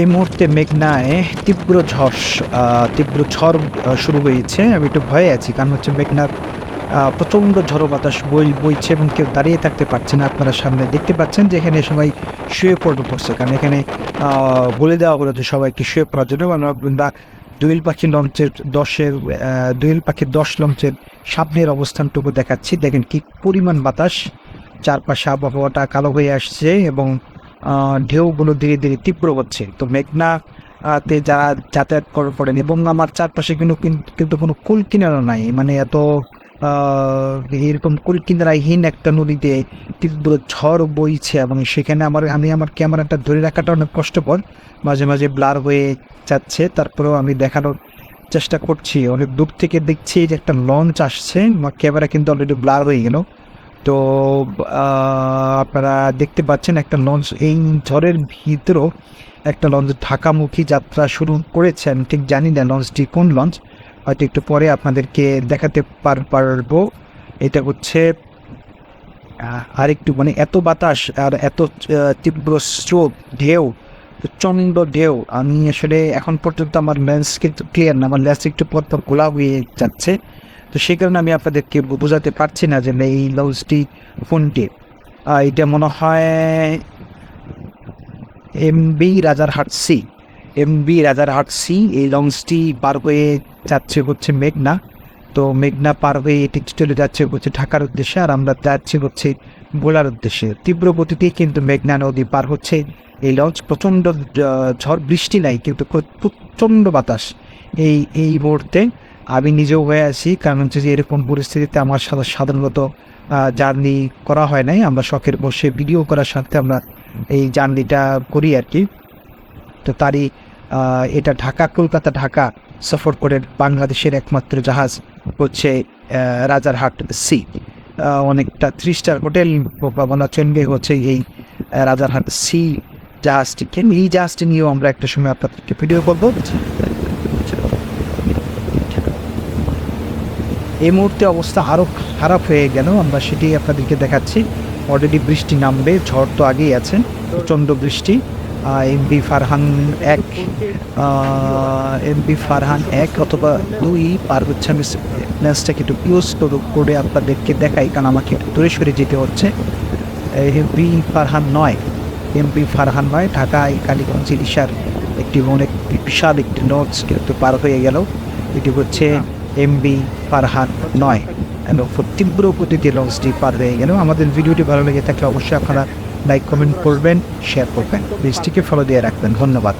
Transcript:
এই মুহূর্তে মেঘনায় তীব্র ঝড় তীব্র ঝড় শুরু হয়েছে। আমি একটু ভয়ে আছি, কারণ হচ্ছে মেঘনার প্রচণ্ড ঝড়ো বাতাস বই বইছে এবং কেউ দাঁড়িয়ে থাকতে পারছে না আপনারা সামনে দেখতে পাচ্ছেন যে এখানে সবাই শুয়ে পড়বে পড়ছে। কারণ এখানে বলে দেওয়া হলো যে সবাইকে শুয়ে পড়ার জন্য আমরা দুইল পাখি লঞ্চের দশের দুইল পাখির দশ লঞ্চের সামনের অবস্থানটুকু দেখাচ্ছি। দেখেন কি পরিমাণ বাতাস, চারপাশে আবহাওয়াটা কালো হয়ে আসছে এবং ঢেউগুলো ধীরে ধীরে তীব্র হচ্ছে। তো মেঘনা তে যারা যাতায়াত করে পড়েন এবং আমার চারপাশে কিন্তু কিন্তু কোনো কুল কিনারা নাই। মানে এত এরকম কুল কিনারাহীন একটা নদীতে তীব্র ঝড় বইছে এবং সেখানে আমার, আমি আমার ক্যামেরাটা ধরে রাখাটা অনেক কষ্টকর। মাঝে মাঝে ব্লার হয়ে যাচ্ছে, তারপরেও আমি দেখানোর চেষ্টা করছি। অনেক দূর থেকে দেখছি যে একটা লঞ্চ আসছে, আমার ক্যামেরা কিন্তু অলরেডি ব্লার হয়ে গেল। তো আপনারা দেখতে পাচ্ছেন একটা লঞ্চ। এই ঝড়ের ভিতরেও একটা লঞ্চ ঢাকামুখী যাত্রা শুরু করেছে আমি ঠিক জানি না লঞ্চটি কোন লঞ্চ। হয়তো একটু পরে আপনাদেরকে দেখাতে পার- পারব। এটা হচ্ছে আর একটু মানে এত বাতাস আর এত তীব্র স্রোত, ঢেউ, প্রচণ্ড ঢেউ। আমি আসলে এখন পর্যন্ত আমার লেন্স কিন্তু ক্লিয়ার না, আমার লেন্স একটু পর খোলা হয়ে যাচ্ছে। তো সেই কারণে আমি আপনাদেরকে বোঝাতে পারছি না যে এই লঞ্চটি ফোনটি এটা মনে হয় MV Rajarhat C. MV Rajarhat C, এই লঞ্চটি পার হয়ে যাচ্ছে হচ্ছে মেঘনা। তো মেঘনা পার হয়ে এটি চলে যাচ্ছে হচ্ছে ঢাকার উদ্দেশ্যে আর আমরা যাচ্ছি হচ্ছে বোলার উদ্দেশ্যে। তীব্র গতিতেই কিন্তু মেঘনা নদী পার হচ্ছে। এই লঞ্চ প্রচণ্ড ঝড়, বৃষ্টি নাই কিন্তু প্র- প্রচণ্ড বাতাস। এই এই মুহূর্তে আমি নিজেও হয়ে আছি, কারণ হচ্ছে যে এরকম পরিস্থিতিতে আমার সাথে সাধারণত জার্নি করা হয় নাই। আমরা শখের বসে ভিডিও করার সাথে আমরা এই জার্নিটা করি আর কি। তো তারই এটা ঢাকা, কলকাতা, ঢাকা সফর করে বাংলাদেশের একমাত্র জাহাজ হচ্ছে রাজারহাট সি। অনেকটা থ্রি স্টার হোটেল বলা চলবে হচ্ছে এই রাজারহাট সি জাহাজটিকে। এই জাহাজটি নিয়েও আমরা একটা সময় আপনাদেরকে ভিডিও করব। এই মুহূর্তে অবস্থা আরও খারাপ হয়ে গেল। আমরা সেটি আপনাদেরকে দেখাচ্ছি। অলরেডি বৃষ্টি নামবে, ঝড় তো আগেই আছে, প্রচণ্ড বৃষ্টি। এমপি ফারহান এক এমপি ফারহান এক অথবা দুই পার হচ্ছে আমি লেন্সটাকে একটু ইউজ করে আপনাদেরকে দেখাই, কারণ আমাকে একটু দূরে সরে যেতে হচ্ছে। এমবি ফারহান নয় এমপি ফারহান নয়, ঢাকায় কালীগঞ্জ ইলিশার একটি অনেক বিশাল একটি নোটস কিন্তু পার হয়ে গেল। এটি হচ্ছে এমবি, ফারহান নয়। এবং তীব্র গতিতে লঞ্চটি পার হয়ে গেল আমাদের ভিডিওটি ভালো লেগে থাকলে অবশ্যই আপনারা লাইক কমেন্ট করবেন শেয়ার করবেন। পেজটিকে ফলো দিয়ে রাখবেন। ধন্যবাদ।